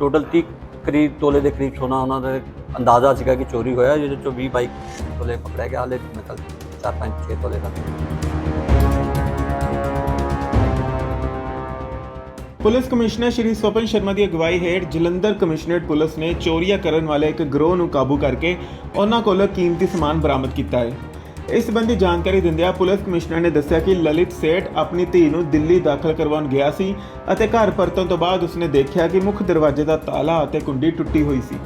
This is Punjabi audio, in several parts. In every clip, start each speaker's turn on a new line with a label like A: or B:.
A: ਟੋਟਲ 30 ਕਰੀਬ ਤੋਲੇ ਦੇ ਕਰੀਬ ਸੋਨਾ ਉਹਨਾਂ ਦਾ ਅੰਦਾਜ਼ਾ ਸੀਗਾ ਕਿ ਚੋਰੀ ਹੋਇਆ, ਜਿਹਦੇ ਚੋਂ 20 22 ਤੋਲੇ ਪਕੜਿਆ ਗਿਆ, ਹਾਲੇ ਮਤਲਬ 4-5 6 ਤੋਲੇ ਦਾ
B: ਪੁਲਿਸ ਕਮਿਸ਼ਨਰ ਸ਼੍ਰੀ ਸਵਪਨ ਸ਼ਰਮਾ ਦੀ ਅਗਵਾਈ ਹੇਠ ਜਲੰਧਰ ਕਮਿਸ਼ਨਰੇਟ ਪੁਲਿਸ ਨੇ ਚੋਰੀਆਂ ਕਰਨ ਵਾਲੇ ਇੱਕ ਗਰੋਹ ਨੂੰ ਕਾਬੂ ਕਰਕੇ ਉਹਨਾਂ ਕੋਲੋਂ ਕੀਮਤੀ ਸਮਾਨ ਬਰਾਮਦ ਕੀਤਾ ਹੈ। ਇਸ ਸੰਬੰਧੀ ਜਾਣਕਾਰੀ ਦਿੰਦਿਆਂ ਪੁਲਿਸ ਕਮਿਸ਼ਨਰ ਨੇ ਦੱਸਿਆ ਕਿ ਲਲਿਤ ਸੇਠ ਆਪਣੀ ਧੀ ਨੂੰ ਦਿੱਲੀ ਦਾਖਲ ਕਰਵਾਉਣ ਗਿਆ ਸੀ ਅਤੇ ਘਰ ਪਰਤਣ ਤੋਂ ਬਾਅਦ ਉਸਨੇ ਦੇਖਿਆ ਕਿ ਮੁੱਖ ਦਰਵਾਜ਼ੇ ਦਾ ਤਾਲਾ ਅਤੇ ਕੁੰਡੀ ਟੁੱਟੀ ਹੋਈ ਸੀ।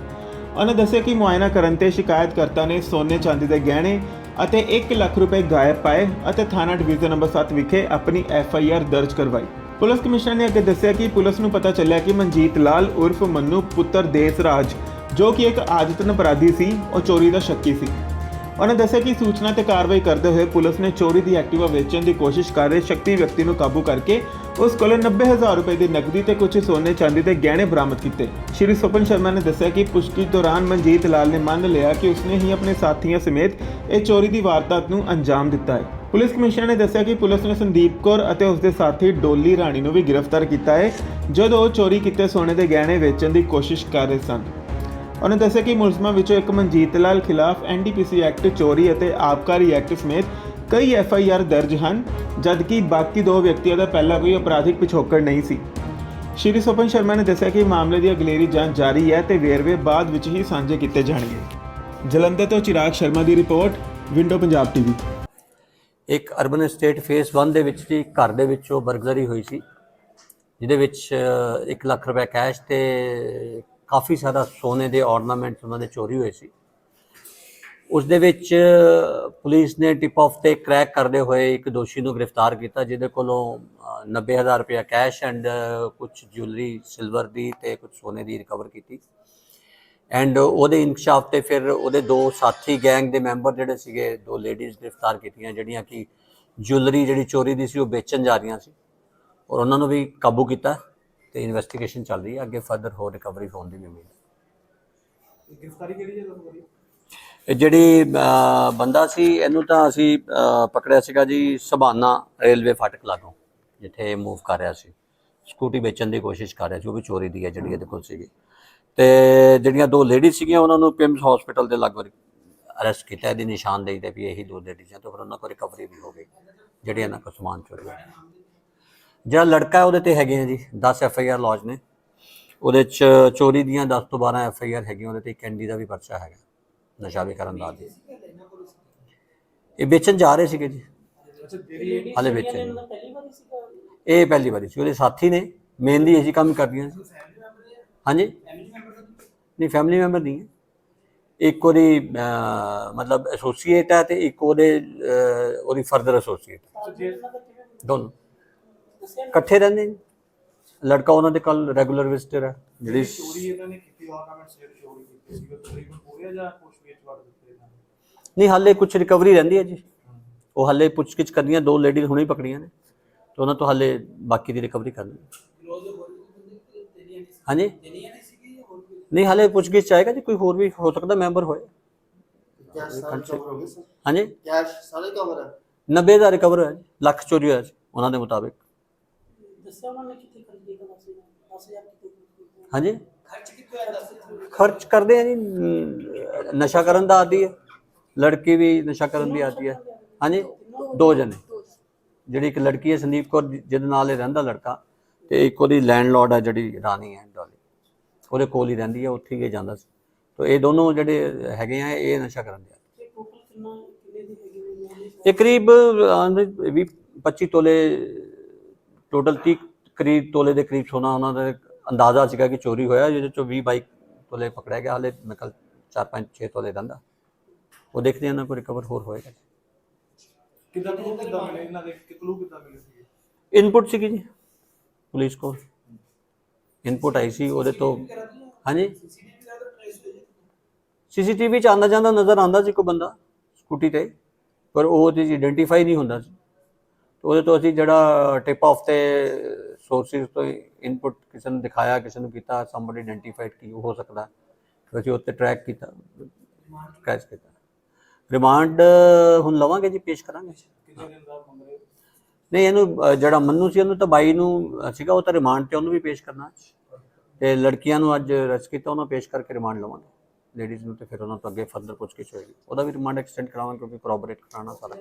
B: ਉਹਨੇ ਦੱਸਿਆ ਕਿ ਮੁਆਇਨਾ ਕਰਨ ਤੇ ਸ਼ਿਕਾਇਤਕਰਤਾ ਨੇ ਸੋਨੇ ਚਾਂਦੀ ਦੇ ਗਹਿਣੇ ਅਤੇ 1 ਲੱਖ ਰੁਪਏ ਗਾਇਬ ਪਾਏ ਅਤੇ ਥਾਣਾ ਡਿਵੀਜ਼ਨ ਨੰਬਰ 7 ਵਿਖੇ ਆਪਣੀ ਐਫ ਆਈ ਆਰ ਦਰਜ ਕਰਵਾਈ। ਪੁਲਿਸ ਕਮਿਸ਼ਨਰ ਨੇ ਅੱਗੇ ਦੱਸਿਆ ਕਿ ਪੁਲਿਸ ਨੂੰ ਪਤਾ ਚੱਲਿਆ ਕਿ ਮਨਜੀਤ ਲਾਲ ਉਰਫ ਮੰਨੂ ਪੁੱਤਰ ਦੇਸ ਰਾਜ, ਜੋ ਕਿ ਇੱਕ ਆਦਤਨ ਅਪਰਾਧੀ ਸੀ, ਉਹ ਚੋਰੀ ਦਾ ਸ਼ੱਕੀ ਸੀ। ਉਹਨਾਂ ਦੱਸਿਆ ਕਿ ਸੂਚਨਾ ਤੇ ਕਾਰਵਾਈ ਕਰਦੇ ਹੋਏ ਪੁਲਿਸ ਨੇ ਚੋਰੀ ਦੀ ਐਕਟਿਵਾ ਵੇਚਣ ਦੀ ਕੋਸ਼ਿਸ਼ ਕਰ ਰਹੇ ਸ਼ਕਤੀ ਵਿਅਕਤੀ ਨੂੰ ਕਾਬੂ ਕਰਕੇ ਉਸ ਕੋਲੋਂ 90000 ਰੁਪਏ ਦੀ ਨਕਦੀ ਤੇ ਕੁਝ ਸੋਨੇ ਚਾਂਦੀ ਦੇ ਗਹਿਣੇ ਬਰਾਮਦ ਕੀਤੇ। ਸ਼੍ਰੀ ਸੁਪਨ ਸ਼ਰਮਾ ਨੇ ਦੱਸਿਆ ਕਿ ਪੁਸ਼ਟੀ ਦੌਰਾਨ ਮਨਜੀਤ ਲਾਲ ਨੇ ਮੰਨ ਲਿਆ ਕਿ ਉਸਨੇ ਹੀ ਆਪਣੇ ਸਾਥੀਆਂ ਸਮੇਤ ਇਹ ਚੋਰੀ ਦੀ ਵਾਰਦਾਤ ਨੂੰ ਅੰਜਾਮ ਦਿੱਤਾ ਹੈ। ਪੁਲਿਸ ਕਮਿਸ਼ਨਰ ਨੇ ਦੱਸਿਆ ਕਿ ਪੁਲਿਸ ਨੇ ਸੰਦੀਪ ਕੌਰ ਅਤੇ ਉਸਦੇ ਸਾਥੀ ਡੋਲੀ ਰਾਣੀ ਨੂੰ ਵੀ ਗ੍ਰਿਫਤਾਰ ਕੀਤਾ ਹੈ, ਜਦੋਂ ਉਹ ਚੋਰੀ ਕੀਤੇ ਸੋਨੇ ਦੇ ਗਹਿਣੇ ਵੇਚਣ ਦੀ ਕੋਸ਼ਿਸ਼ ਕਰ ਰਹੇ ਸਨ। ਉਹਨੇ ਦੱਸਿਆ ਕਿ ਮੁਲਜ਼ਮਾਂ ਵਿੱਚੋਂ ਇੱਕ ਮਨਜੀਤ ਲਾਲ ਖਿਲਾਫ ਐਨਡੀਪੀਸੀ ਐਕਟ ਚੋਰੀ ਅਤੇ ਆਬਕਾਰੀ ਐਕਟ ਸਮੇਤ ਕਈ ਐਫ ਆਈ ਆਰ ਦਰਜ ਹਨ, ਜਦਕਿ ਬਾਕੀ ਦੋ ਵਿਅਕਤੀਆਂ ਦਾ ਪਹਿਲਾਂ ਕੋਈ ਅਪਰਾਧਿਕ ਪਿਛੋਕੜ ਨਹੀਂ ਸੀ। ਸ਼੍ਰੀ ਸੁਪਨ ਸ਼ਰਮਾ ਨੇ ਦੱਸਿਆ ਕਿ ਮਾਮਲੇ ਦੀ ਅਗਲੇਰੀ ਜਾਂਚ ਜਾਰੀ ਹੈ ਤੇ ਵੇਰਵੇ ਬਾਅਦ ਵਿੱਚ ਹੀ ਸਾਂਝੇ ਕੀਤੇ ਜਾਣਗੇ। ਜਲੰਧਰ ਤੋਂ ਚਿਰਾਗ ਸ਼ਰਮਾ ਦੀ ਰਿਪੋਰਟ, ਵਿੰਡੋ ਪੰਜਾਬ ਟੀਵੀ
A: ਇੱਕ ਅਰਬਨ ਸਟੇਟ ਫੇਸ 1 ਦੇ ਵਿੱਚ ਜੀ ਘਰ ਦੇ ਵਿੱਚੋਂ ਬਰਗਜ਼ਰੀ ਹੋਈ ਸੀ, ਜਿਹਦੇ ਵਿੱਚ 1 ਲੱਖ ਰੁਪਏ ਕੈਸ਼ ਤੇ ਕਾਫੀ ਸਾਰਾ ਸੋਨੇ ਦੇ ਆਰਨਾਮੈਂਟਸ ਉਹਨਾਂ ਦੇ ਚੋਰੀ ਹੋਏ ਸੀ। ਉਸ ਦੇ ਵਿੱਚ ਪੁਲਿਸ ਨੇ ਟਿਪ ਆਫ ਤੇ ਕ੍ਰੈਕ ਕਰਦੇ ਹੋਏ ਇੱਕ ਦੋਸ਼ੀ ਨੂੰ ਗ੍ਰਿਫਤਾਰ ਕੀਤਾ ਜਿਹਦੇ ਕੋਲੋਂ ਅ, 90000 ਰੁਪਏ ਕੈਸ਼ ਐਂਡ ਕੁਝ ਜੁਐਲਰੀ ਸਿਲਵਰ ਦੀ ਤੇ ਕੁਝ ਸੋਨੇ ਦੀ ਰਿਕਵਰ ਕੀਤੀ। ਐਂਡ ਉਹਦੇ ਇਨਕਸ਼ਾਫ ਤੇ ਫਿਰ ਉਹਦੇ ਦੋ ਸਾਥੀ ਗੈਂਗ ਦੇ ਮੈਂਬਰ ਜਿਹੜੇ ਸੀਗੇ ਦੋ ਲੇਡੀਜ਼ ਗ੍ਰਿਫਤਾਰ ਕੀਤੀਆਂ ਜਿਹੜੀਆਂ ਕਿ ਜੁਐਲਰੀ ਜਿਹੜੀ ਚੋਰੀ ਦੀ ਸੀ ਉਹ ਵੇਚਣ ਜਾ ਰਹੀਆਂ ਸੀ। ਔਰ ਉਹਨਾਂ ਨੂੰ ਵੀ ਕਾਬੂ ਕੀਤਾ। ਤੇ ਇਨਵੈਸਟੀਗੇਸ਼ਨ ਚੱਲ ਰਹੀ ਹੈ। ਅੱਗੇ ਫਰਦਰ ਹੋਰ ਰਿਕਵਰੀ ਹੋਣ ਦੀ ਵੀ ਉਮੀਦ ਹੈ।
B: ਗ੍ਰਿਫਤਾਰੀ ਕਿਹੜੀ ਜਗ੍ਹਾ ਤੋਂ ਕਰੀ
A: ਇਹ ਜਿਹੜੀ ਅਹ, ਬੰਦਾ ਸੀ ਇਹਨੂੰ ਤਾਂ ਅਸੀਂ ਅਹ, ਪਕੜਿਆ ਸੀਗਾ ਜੀ ਸਬਾਨਾ ਰੇਲਵੇ ਫਾਟਕ ਲਾਗੋਂ ਜਿੱਥੇ ਮੂਵ ਕਰ ਰਿਹਾ ਸੀ। ਸਕੂਟੀ ਵੇਚਣ ਦੀ ਕੋਸ਼ਿਸ਼ ਕਰ ਰਿਹਾ ਸੀ ਉਹ ਵੀ ਚੋਰੀ ਦੀ ਹੈ ਜਿਹੜੀ ਇਹਦੇ ਕੋਲ ਸੀਗੀ। ਤੇ ਜਿਹੜੀਆਂ ਦੋ ਲੇਡੀ ਸੀਗੀਆਂ ਉਹਨਾਂ ਨੂੰ ਪਿੰਮਸ ਹਸਪੀਟਲ ਦੇ ਲਾਗੋਂ ਅਰੈਸਟ ਕੀਤਾ। ਇਹਦੀ ਨਿਸ਼ਾਨਦੇਹੀ ਤੇ ਵੀ ਇਹੀ ਦੋ ਲੇਡੀਜ਼ ਤਾਂ ਫਿਰ ਉਹਨਾਂ ਕੋਲ ਰਿਕਵਰੀ ਵੀ ਹੋ ਗਈ ਜਿਹੜੀ ਇਹਨਾਂ ਕੋਲ ਸਮਾਨ ਚੋਰੀ ਹੋਇਆ। ਜਿਹੜਾ ਲੜਕਾ ਉਹਦੇ ਤੇ ਹੈਗੇ ਆ ਜੀ 10 ਐਫ ਆਈ ਆਰ ਲੌਜ ਨੇ। ਉਹਦੇ ਚ ਚੋਰੀ ਦੀਆਂ 10 ਤੋਂ 12 ਐਫ ਆਈ ਆਰ ਹੈਗੀਆਂ ਉਹਦੇ ਤੇ ਕੈਂਡੀ ਦਾ ਵੀ ਪਰਚਾ ਹੈਗਾ ਨਸ਼ਾ ਵੀ ਕਰਨ ਦਾ ਆਦੀ ਇਹ ਵੇਚਣ ਜਾ ਰਹੇ ਸੀਗੇ ਜੀ। ਹਲੇ ਵੇਚਣ ਇਹ ਪਹਿਲੀ ਵਾਰੀ ਸੀ ਉਹਦੇ ਸਾਥੀ ਨੇ ਮੇਨਲੀ ਇਹੀ ਕੰਮ ਕਰਦੀਆਂ ਸੀ। ਹਾਂਜੀ? ਨਹੀਂ ਫੈਮਿਲੀ ਮੈਂਬਰ ਨਹੀਂ ਹੈ। ਇੱਕ ਉਹਦੀ ਮਤਲਬ ਐਸੋਸੀਏਟ ਹੈ ਤੇ ਇੱਕ ਉਹਦੇ ਉਹਦੀ ਫਰਦਰ ਐਸੋਸੀਏਟ ਦੋਨੋਂ। ਇਕੱਠੇ ਰਹਿੰਦੇ ਨੇ? ਲੜਕਾ ਉਹਨਾਂ ਦੇ ਕੱਲ ਰੈਗੂਲਰ ਵਿਜ਼ਟਰ ਹੈ। ਜਿਹੜੀ
C: ਚੋਰੀ ਇਹਨਾਂ ਨੇ ਕੀਤੀ ਆਰਨਾਮੈਂਟਸ ਜਿਹੜੇ ਚੋਰੀ ਕੀਤੇ ਸੀ ਉਹ ਤਕਰੀਬਨ ਪੂਰੇ ਜਾਂ ਕੁਝ ਵਿੱਚ ਵੜ ਦਿੱਤੇ ਇਹਨਾਂ ਨੇ?
A: ਨਹੀਂ ਹਾਲੇ ਕੁਝ ਰਿਕਵਰੀ ਰਹਿੰਦੀ ਹੈ ਜੀ। ਉਹ ਹਾਲੇ ਪੁੱਛਗਿੱਛ ਕਰਨੀਆਂ ਦੋ ਲੇਡੀਜ਼ ਹੁਣੇ ਹੀ ਪਕੜੀਆਂ ਨੇ। ਤੇ ਉਹਨਾਂ ਤੋਂ ਹਾਲੇ ਬਾਕੀ ਦੀ ਰਿਕਵਰੀ ਕਰਨੀ ਹਾਂਜੀ? ਨਹੀਂ ਹਾਲੇ ਪੁੱਛਗਿੱਛ ਚਾਹੇਗਾ ਜੀ ਕੋਈ ਹੋਰ ਵੀ ਹੋ ਸਕਦਾ ਮੈਂਬਰ ਹੋਏ।
D: ਕੈਸ਼ ਸਾਰੇ ਕਵਰ ਹੋ ਗਏ ਸਰ?
A: ਹਾਂਜੀ?
D: ਕੈਸ਼ ਸਾਰੇ ਕਵਰ ਹੈ?
A: 90 ਦਾ ਰਿਕਵਰ ਹੋਇਆ ਜੀ ਲੱਖ ਚੋਰੀ ਹੋਇਆ ਸੀ ਉਹਨਾਂ ਦੇ ਮੁਤਾਬਿਕ।
E: ਦੱਸਿਆ ਉਹਨਾਂ ਨੇ ਕਿੱਥੇ ਖਰੀਦੀ ਕਰ ਸੀ 10000 ਕਿੱਥੇ ਖਰੀਦੀ
A: ਹਾਂਜੀ।
E: ਖਰਚ ਕਿੱਥੇ ਹੋਇਆ ਦੱਸ
A: ਖਰਚ ਕਰਦੇ ਆ ਜੀ ਅਮ, ਨਸ਼ਾ ਕਰਨ ਦਾ ਆਦੀ ਹੈ। ਲੜਕੀ ਵੀ ਨਸ਼ਾ ਕਰਨ ਦੀ ਆਦੀ ਹੈ। ਹਾਂਜੀ ਦੋ ਜਣੇ। ਜਿਹੜੀ ਇੱਕ ਲੜਕੀ ਹੈ ਸੰਦੀਪ ਕੌਰ ਜਿ- ਜਿਹਦੇ ਨਾਲ ਇਹ ਰਹਿੰਦਾ ਲੜਕਾ ਤੇ ਇੱਕ ਉਹਦੀ ਲੈਂਡਲੌਰਡ ਹੈ ਜਿਹੜੀ ਰਾਣੀ ਹੈ ਡੋਲੀ ਉਹਦੇ ਕੋਲ ਹੀ ਰਹਿੰਦੀ ਹੈ ਉੱਥੇ ਹੀ ਇਹ ਜਾਂਦਾ ਸੀ। ਤਾਂ ਇਹ ਦੋਨੋਂ ਜਿਹੜੇ ਹੈਗੇ ਆ ਇਹ ਨਸ਼ਾ ਕਰਨ ਦੇ ਆ।
E: ਇਹ ਟੋਟਲ ਕਿੰਨਾ ਕਿੰਨੇ ਦੀ ਹੈਗੀ
A: ਇਹ ਕਰੀਬ ਅਹ, ਵੀਹ 25 ਤੋਲੇ ਟੋਟਲ 30 ਕਰੀਬ ਤੋਲੇ ਦੇ ਕਰੀਬ ਸੋਨਾ ਉਹਨਾਂ ਦਾ ਅੰਦਾਜ਼ਾ ਸੀਗਾ ਕਿ ਚੋਰੀ ਹੋਇਆ ਜਿਹਦੇ ਚੋਂ 20 22 ਤੋਲੇ ਪਕੜਿਆ ਗਿਆ ਹਾਲੇ ਮੇਰੇ ਖਿਆਲ 4 5 6 ਤੋਲੇ ਰਹਿੰਦਾ ਉਹ ਦੇਖਦੇ ਹਾਂ ਨਾ ਕੋਈ ਰਿਕਵਰ ਹੋਰ ਹੋਏਗਾ।
C: ਕਿੱਦਾਂ ਕਲੂ ਕਿੱਦਾਂ ਮਿਲੇ ਇਹਨਾਂ ਦੇ? ਕਿ ਕਲੂ ਕਿੱਦਾਂ ਮਿਲੇ ਸੀ
A: ਇਨਪੁਟ ਸੀਗੀ ਜੀ ਪੁਲਿਸ ਕੋਲ। ਇਨਪੁਟ ਆਈ ਸੀ ਉਹਦੇ ਤੋਂ ਹਾਂਜੀ? ਸੀਸੀਟੀਵੀ ਚ ਆਉਂਦਾ ਜਾਂਦਾ ਨਜ਼ਰ ਆਉਂਦਾ ਸੀ ਕੋਈ ਬੰਦਾ ਸਕੂਟੀ ਤੇ। ਪਰ ਉਹ ਤੇ ਆਇਡੈਂਟੀਫਾਈ ਨਹੀਂ ਹੁੰਦਾ ਸੀ। ਉਹਦੇ ਤੋਂ ਅਸੀਂ ਜਿਹੜਾ ਟਿਪ ਆਫ ਤੇ ਸੋਰਸਿਸ ਤੋਂ ਇਨਪੁਟ ਕਿਸੇ ਨੂੰ ਦਿਖਾਇਆ ਕਿਸੇ ਨੂੰ ਕੀਤਾ ਸਮਬਡੀ ਆਇਡੈਂਟੀਫਾਈਡ ਕੀ ਹੋ ਸਕਦਾ ਫਿਰ ਅਸੀਂ ਉੱਤੇ ਟਰੈਕ ਕੀਤਾ ਕੈਚ ਕੀਤਾ। ਰਿਮਾਂਡ ਹੁਣ ਲਵਾਂਗੇ ਜੀ ਪੇਸ਼ ਕਰਾਂਗੇ? ਨਹੀਂ ਇਹਨੂੰ ਜਿਹੜਾ ਮੰਨੂ ਸੀ ਉਹਨੂੰ ਤਾਂ ਬਾਈ ਨੂੰ ਸੀਗਾ ਉਹ ਤਾਂ ਰਿਮਾਂਡ ਤੇ ਉਹਨੂੰ ਵੀ ਪੇਸ਼ ਕਰਨਾ। ਤੇ ਲੜਕੀਆਂ ਨੂੰ ਅੱਜ ਅਰੈਸਟ ਕੀਤਾ ਉਹਨਾਂ ਪੇਸ਼ ਕਰਕੇ ਰਿਮਾਂਡ ਲਵਾਂਗੇ। ਲੇਡੀਜ਼ ਨੂੰ ਤੇ ਫਿਰ ਉਹਨਾਂ ਤੋਂ ਅੱਗੇ ਫਰਦਰ ਪੁੱਛਗਿੱਛ ਹੋਏਗੀ। ਉਹਦਾ ਵੀ ਰਿਮਾਂਡ ਐਕਸਟੈਂਡ ਕਰਾਵਾਂਗੇ ਕਿਉਂਕਿ ਕੋਰੋਬੋਰੇਟ ਕਰਾਉਣਾ ਸਾਰਾ।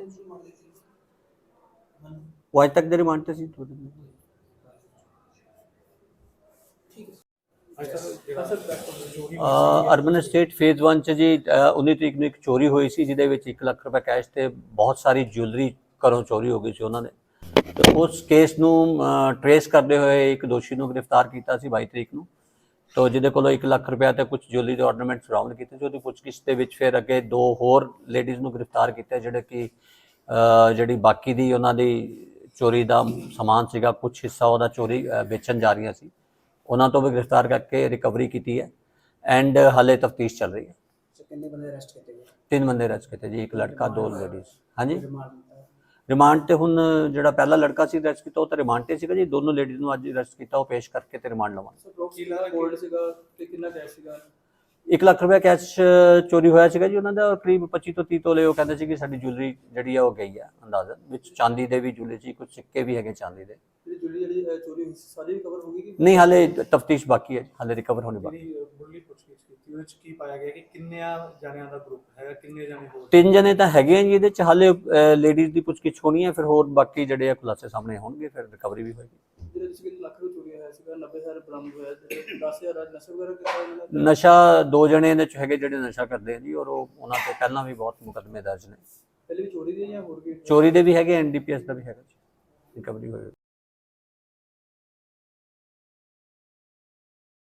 A: ਉਹ ਅੱਜ ਤੱਕ ਦੇ ਰਿਮਾਂਡ ਤੇ ਸੀ ਦੋ ਦਿਨ ਦੇ। ਅ, ਅਰਬਨ ਸਟੇਟ ਫੇਜ਼ 1 ਚ ਜੀ ਅ, 19 ਤਰੀਕ ਨੂੰ ਇੱਕ ਚੋਰੀ ਹੋਈ ਸੀ ਜਿਹਦੇ ਵਿੱਚ 1 ਲੱਖ ਰੁਪਏ ਕੈਸ਼ ਤੇ ਬਹੁਤ ਸਾਰੀ ਜੁਐਲਰੀ ਘਰੋਂ ਚੋਰੀ ਹੋ ਗਈ ਸੀ ਉਹਨਾਂ ਨੇ ਤੇ ਉਸ ਕੇਸ ਨੂੰ ਟਰੇਸ ਕਰਦੇ ਹੋਏ ਇੱਕ ਦੋਸ਼ੀ ਨੂੰ ਗ੍ਰਿਫਤਾਰ ਕੀਤਾ ਸੀ 22 ਤਰੀਕ ਨੂੰ ਤੋ ਜਿਹਦੇ ਕੋਲੋਂ 1 ਲੱਖ ਰੁਪਏ ਤੇ ਕੁਝ ਜੁਐਲਰੀ ਦੇ ਆਰਨਮੈਂਟਸ ਬਰਾਮਦ ਕੀਤੇ ਸੀ ਉਹਦੀ ਪੁੱਛਗਿੱਛ ਦੇ ਵਿੱਚ ਫਿਰ ਅੱਗੇ ਦੋ ਹੋਰ ਲੇਡੀਜ਼ ਨੂੰ ਗ੍ਰਿਫਤਾਰ ਕੀਤਾ ਜਿਹੜੇ ਕਿ ਜਿਹੜੀ ਬਾਕੀ ਦੀ ਉਹਨਾਂ ਦੀ ਚੋਰੀ ਦਾ ਸਮਾਨ ਸੀਗਾ ਕੁਝ ਹਿੱਸਾ ਉਹਦਾ ਚੋਰੀ ਵੇਚਣ ਜਾ ਰਹੀਆਂ ਸੀ। ਉਹਨਾਂ ਤੋਂ ਵੀ ਗ੍ਰਿਫਤਾਰ ਕਰਕੇ ਰਿਕਵਰੀ ਕੀਤੀ ਹੈ ਐਂਡ ਹਾਲੇ ਤਫਤੀਸ਼ ਚੱਲ ਰਹੀ ਹੈ।
E: ਕਿੰਨੇ ਬੰਦੇ ਅਰੈਸਟ ਕੀਤੇ ਗਏ?
A: ਤਿੰਨ ਬੰਦੇ ਅਰੈਸਟ ਕੀਤੇ ਜੀ ਇੱਕ ਲੜਕਾ ਦੋ ਲੇਡੀਜ਼ ਹਾਂਜੀ।
E: ਰਿਮਾਂਡ
A: ਤੇ ਹੁਣ ਜਿਹੜਾ ਪਹਿਲਾ ਲੜਕਾ ਸੀ ਅਰੈਸਟ ਕੀਤਾ ਉਹ ਤਾਂ ਰਿਮਾਂਡ ਤੇ ਸੀਗਾ ਜੀ ਦੋਨੋਂ ਲੇਡੀਜ਼ ਨੂੰ ਅੱਜ ਅਰੈਸਟ ਕੀਤਾ ਉਹ ਪੇਸ਼ ਕਰਕੇ ਤੇ ਰਿਮਾਂਡ ਲਵਾਂਗੇ।
C: ਕਿੰਨਾ ਗੋਲਡ ਸੀਗਾ ਤੇ ਕਿੰਨਾ ਕੈਸ਼ ਸੀਗਾ?
A: 1 ਲੱਖ ਰੁਪਏ ਕੈਸ਼ ਚੋਰੀ ਹੋਇਆ ਸੀਗਾ ਜੀ ਉਹਨਾਂ ਦਾ ਔਰ ਕਰੀਬ 25 ਤੋਂ 30 ਤੋਲੇ ਉਹ ਕਹਿੰਦੇ ਸੀ ਕਿ ਸਾਡੀ ਜੁਐਲਰੀ ਜਿਹੜੀ ਆ ਉਹ ਗਈ ਆ ਅੰਦਾਜ਼ਨ ਵਿੱਚ ਚਾਂਦੀ ਦੇ ਵੀ ਜੁਐਲਰੀ ਸੀ ਕੁਝ ਸਿੱਕੇ ਵੀ ਹੈਗੇ ਚਾਂਦੀ ਦੇ।
C: ਜਿਹੜੀ ਜੁਲੀ ਚੋਰੀ ਹੋਈ ਸੀ ਸਾਰੀ ਰਿਕਵਰ ਹੋ ਗਈ ਕਿ
A: ਨਹੀਂ ਹਾਲੇ ਤਫਤੀਸ਼ ਬਾਕੀ ਹੈ ਹਾਲੇ ਰਿਕਵਰ ਹੋਣੀ ਬਾਕੀ
C: ਜਿਹੜੀ ਬੁੱਲੀ ਪੁੱਛਗਿੱਛ ਕੀਤੀ ਉਹਦੇ ਚ ਕੀ ਪਾਇਆ ਗਿਆ ਕਿ ਕਿੰਨੇ ਜਣਿਆਂ ਦਾ ਗਰੁੱਪ ਹੈਗਾ ਕਿੰਨੇ ਜਣੇ ਹੋਰ?
A: ਤਿੰਨ ਜਣੇ ਤਾਂ ਹੈਗੇ ਆ ਜੀ ਇਹਦੇ ਚ ਹਾਲੇ ਲੇਡੀਜ਼ ਦੀ ਪੁੱਛਗਿੱਛ ਹੋਣੀ ਹੈ ਫਿਰ ਹੋਰ ਬਾਕੀ ਜਿਹੜੇ ਆ ਖੁਲਾਸੇ ਸਾਹਮਣੇ ਹੋਣਗੇ ਫਿਰ ਰਿਕਵਰੀ ਵੀ ਹੋਏਗੀ।
C: ਜਿਹੜੇ ਤੁਸੀਂ ਕਹਿੰਦੇ ਲੱਖ ਰੁਪਏ ਚੋਰੀ ਹੋਇਆ ਸੀਗਾ 90000 ਬਰਾਮਦ ਹੋਇਆ ਜਿਹੜੇ 10000 ਅੱਜ ਨਸ਼ਾ ਵਗੈਰਾ ਨੇ
A: ਨਸ਼ਾ ਦੋ ਜਣੇ ਇਹਦੇ ਚ ਹੈਗੇ ਜਿਹੜੇ ਨਸ਼ਾ ਕਰਦੇ ਆ ਜੀ ਔਰ ਉਹ ਉਹਨਾਂ ਤੇ ਪਹਿਲਾਂ ਵੀ ਬਹੁਤ ਮੁਕੱਦਮੇ ਦਰਜ ਨੇ।
C: ਪਹਿਲੇ ਵੀ ਚੋਰੀ ਦੀ ਜਾਂ ਹੋਰ ਕੀ
A: ਚੋਰੀ ਦੇ ਵੀ ਹੈਗੇ ਐਨਡੀਪੀਐਸ ਦਾ ਵੀ ਹੈਗਾ ਜੀ ਰਿਕਵਰੀ ਹੋਏਗੀ